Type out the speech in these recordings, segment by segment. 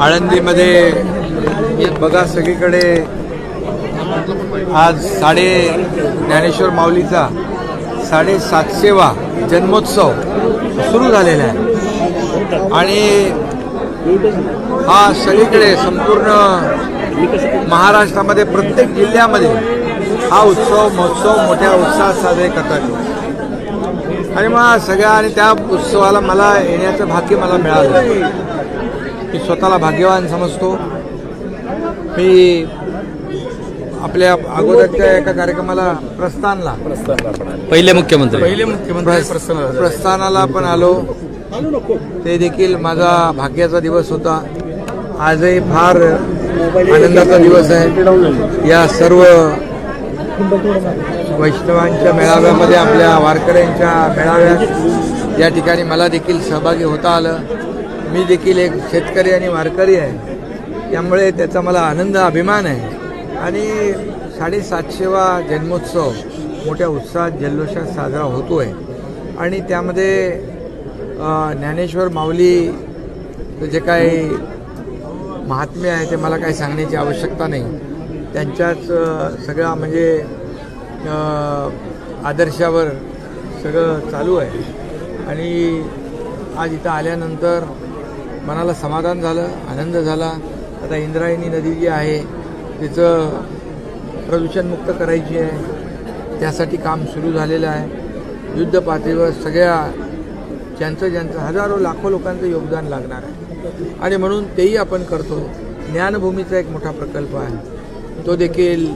आळंदीमध्ये बघा सगळीकडे आज साडे ज्ञानेश्वर माऊलीचा साडेसातशेवा जन्मोत्सव सुरू झालेला आहे. आणि हा सगळीकडे संपूर्ण महाराष्ट्रामध्ये प्रत्येक जिल्ह्यामध्ये हा उत्सव महोत्सव मोठ्या उत्साहात साजरे करतात. आणि मग सगळ्या आणि त्या उत्सवाला मला येण्याचं भाग्य मला मिळालं. मी स्वतःला भाग्यवान समजतो. मी आपल्या अगोदरच्या एका कार्यक्रमाला प्रस्थानला. पहिले मुख्यमंत्री. पहिले मुख्यमंत्री. प्रस्थानाला पण आलो. ते देखील माझा भाग्याचा दिवस होता. आजही फार आनंदाचा दिवस आहे. या सर्व वैष्णवांच्या मेळाव्यामध्ये आपल्या वारकऱ्यांच्या मेळाव्यात या ठिकाणी मला देखील सहभागी होता आलं. मी देखील एक शेतकरी आणि वारकरी आहे. त्यामुळे त्याचा मला आनंद अभिमान आहे. आणि साडेसातशेवा जन्मोत्सव मोठ्या उत्साहात जल्लोषात साजरा होतो आहे आणि त्यामध्ये ज्ञानेश्वर माऊली जे काही महात्म्य आहे ते मला काही सांगण्याची आवश्यकता नाही. त्यांच्याच सगळा म्हणजे आदर्शावर सगळं चालू आहे. आणि आज इथं आल्यानंतर मनाला समाधान झालं आनंद झाला. आता इंद्रायणी नदी जी आहे तिचं प्रदूषणमुक्त करायची आहे. त्यासाठी काम सुरू झालेलं आहे. युद्ध पातळीवर सगळ्या ज्यांचं ज्यांचं हजारो लाखो लोकांचं योगदान लागणार आहे. आणि म्हणून तेही आपण करतो. ज्ञानभूमीचा एक मोठा प्रकल्प आहे. तो देखील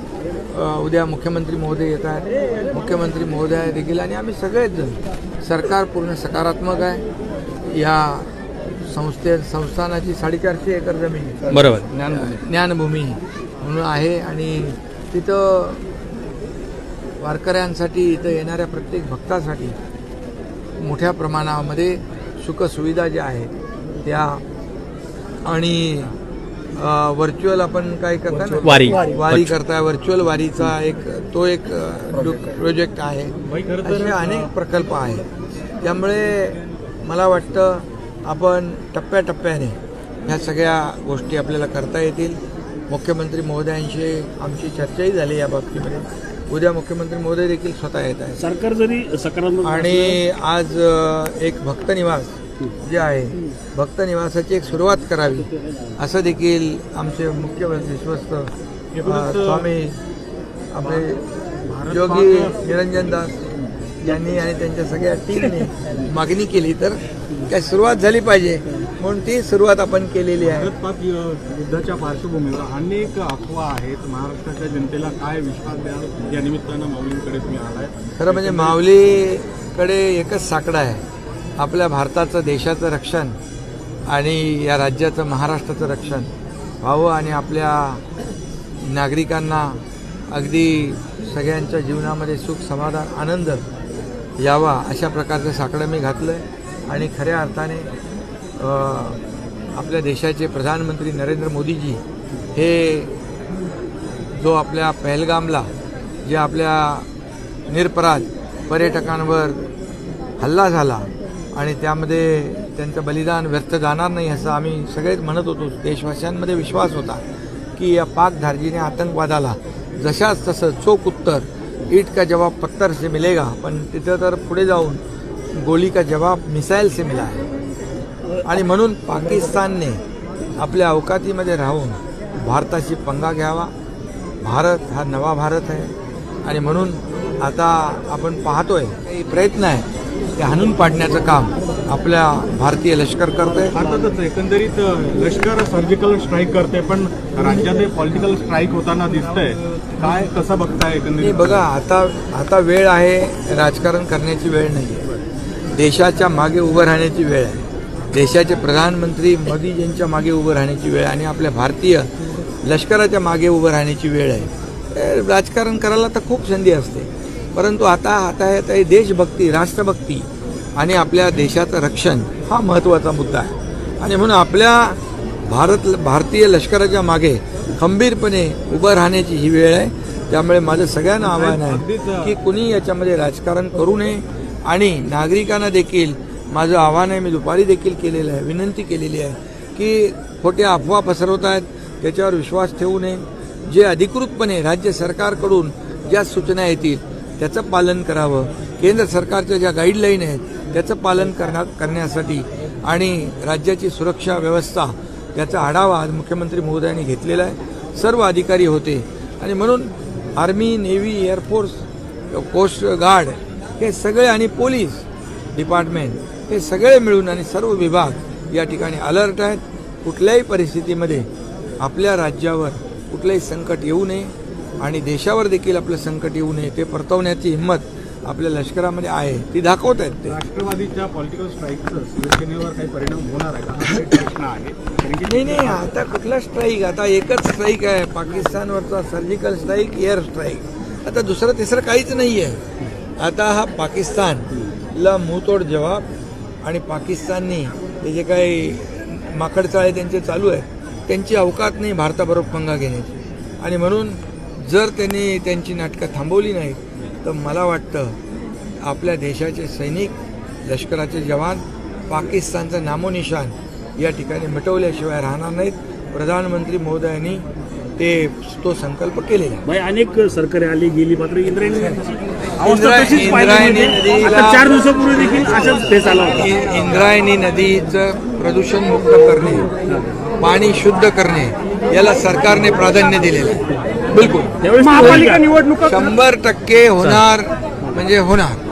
उद्या मुख्यमंत्री महोदय येत आहेत. मुख्यमंत्री महोदय देखील आणि आम्ही सगळेच सरकार पूर्ण सकारात्मक आहे. या संस्थे संस्थानाची साडेचारशे एकर जमीन. बरोबर. ज्ञानभूमी म्हणून आहे आणि तिथं वारकऱ्यांसाठी इथं येणाऱ्या प्रत्येक भक्तासाठी मोठ्या प्रमाणामध्ये सुखसुविधा ज्या आहेत त्या आणि व्हर्च्युअल आपण काय करता ना? वारी. वारी करताय. व्हर्च्युअल वारीचा एक तो एक प्रोजेक्ट आहे. असे अनेक प्रकल्प आहेत. त्यामुळे मला वाटतं आपण टप्प्याटप्प्याने ह्या सगळ्या गोष्टी आपल्याला करता येतील. मुख्यमंत्री महोदयांशी आमची चर्चाही झाली या बाबतीमध्ये. उद्या मुख्यमंत्री महोदय देखील स्वतः येत आहेत. सरकार जरी सकारात्मक आणि आज एक भक्त निवास जे आहे भक्त निवासाची एक सुरुवात करावी असं देखील आमचे मुख्य विश्वस्त स्वामी आपले योगी निरंजन दास यांनी आणि त्यांच्या सगळ्या टीमने मागणी केली तर काय सुरुवात झाली पाहिजे म्हणून ती सुरुवात आपण केलेली आहे. युद्धाच्या पार्श्वभूमीवर अनेक अफवा आहेत. महाराष्ट्राच्या जनतेला काय विश्वास द्याल या निमित्तानं माऊलींकडे तुम्ही आलाय. खरं म्हणजे माऊलीकडे एकच साकडं आहे. आपल्या भारताचं देशाचं रक्षण आणि या राज्याचं महाराष्ट्राचं रक्षण व्हावं आणि आपल्या नागरिकांना अगदी सगळ्यांच्या जीवनामध्ये सुख समाधान आनंद यावा अशा प्रकारचं साकडं मी घातलं आहे आणि खऱ्या अर्थाने आपल्या देशाचे प्रधानमंत्री नरेंद्र मोदीजी हे जो आपल्या पहलगामला जे आपल्या निरपराध पर्यटकांवर हल्ला झाला आणि त्यामध्ये त्यांचं बलिदान व्यर्थ जाणार नाही असं आम्ही सगळेच म्हणत होतो. देशवासियांमध्ये विश्वास होता की या पाक धार्जीने आतंकवादाला जशाच तसं चोख उत्तर ईट का जवाब पत्थर से मिलेगा पण तिथं तर पुढे जाऊन गोली का जवाब मिसाईल से मिला आहे आणि म्हणून पाकिस्तानने आपल्या अवकातीमध्ये राहून भारताशी पंगा घ्यावा. भारत हा नवा भारत आहे. आणि म्हणून आता आपण पाहतोय काही प्रयत्न आहे ते हाणून पाडण्याचं काम आपल्या भारतीय लष्कर करतंय. अर्थातच एकंदरीत लष्कर सर्जिकल स्ट्राईक करते पण राज्यात पॉलिटिकल स्ट्राईक होताना दिसतंय. काय कसं बघताय एकंदरीत? बघा आता आता वेळ आहे राजकारण करण्याची वेळ नाही देशाच्या मागे उभं राहण्याची वेळ आहे. देशाचे प्रधानमंत्री मोदीजींच्या मागे उभं राहण्याची वेळ आहे आणि आपल्या भारतीय लष्कराच्या मागे उभं राहण्याची वेळ आहे. राजकारण करायला तर खूप संधी असते. परंतु आता आता आहे आता हे देशभक्ती राष्ट्रभक्ती आणि आपल्या देशाचं रक्षण हा महत्त्वाचा मुद्दा आहे. आणि म्हणून आपल्या भारत भारतीय लष्कराच्या मागे खंबीरपणे उभं राहण्याची ही वेळ आहे. त्यामुळे माझं सगळ्यांना आव्हान आहे की कुणी याच्यामध्ये राजकारण करू नये आणि नागरिकांना देखील माझं आव्हान आहे मी दुपारी देखील केलेलं आहे विनंती केलेली आहे की खोट्या अफवा पसरवत आहेत त्याच्यावर विश्वास ठेवू नये. जे अधिकृतपणे राज्य सरकारकडून ज्या सूचना येतील त्याचं पालन करावं. केंद्र सरकारच्या ज्या गाईडलाईन आहेत त्याचं पालन करण्या करण्यासाठी आणि राज्याची सुरक्षा व्यवस्था याचा आढावा आज मुख्यमंत्री महोदयांनी घेतलेला आहे. सर्व अधिकारी होते. आणि म्हणून army navy air force coast guard हे सगळे आणि पोलीस डिपार्टमेंट हे सगळे मिळून आणि सर्व विभाग या ठिकाणी अलर्ट आहेत. कुठल्याही परिस्थितीमध्ये आपल्या राज्यावर कुठलंही संकट येऊ नये आणि देशावर देखील आपलं संकट येऊ नये ते परतवण्याची हिंमत आपल्या लष्करामध्ये आहे ती दाखवत आहेत ते. राष्ट्रवादीच्या पॉलिटिकल स्ट्राईकचं शिवसेनेवर काही परिणाम होणार आहे का? प्रश्न आहे. नाही नाही आता कुठला स्ट्राईक आता एकच स्ट्राईक आहे पाकिस्तानवरचा सर्जिकल स्ट्राईक एअर स्ट्राईक आता दुसरं तिसरं काहीच नाही आहे आता हा पाकिस्तानला मुंहतोड जवाब आणि पाकिस्ताननी ते जे काही माकडचाळे त्यांचे चालू आहे त्यांची अवकात नाही भारताबरोबर पंगा घेण्याची. आणि म्हणून जर त्यांनी त्यांची नाटकं थांबवली नाही तर मला वाटतं आपल्या देशाचे सैनिक लष्कराचे जवान पाकिस्तानचं नामोनिशान या ठिकाणी मिटवल्याशिवाय राहणार नाहीत. प्रधानमंत्री महोदयांनी ते तो संकल्प केलेला अनेक सरकारे आली गेली मात्र इंद्रायणी चार दिवसापूर्वी देखील इंद्रायणी नदीचं प्रदूषण मुक्त करणे पाणी शुद्ध करणे याला सरकारने प्राधान्य दिलेलं आहे. बिलकुल. महापालिका निवडणुका शंभर टक्के होणार म्हणजे होणार.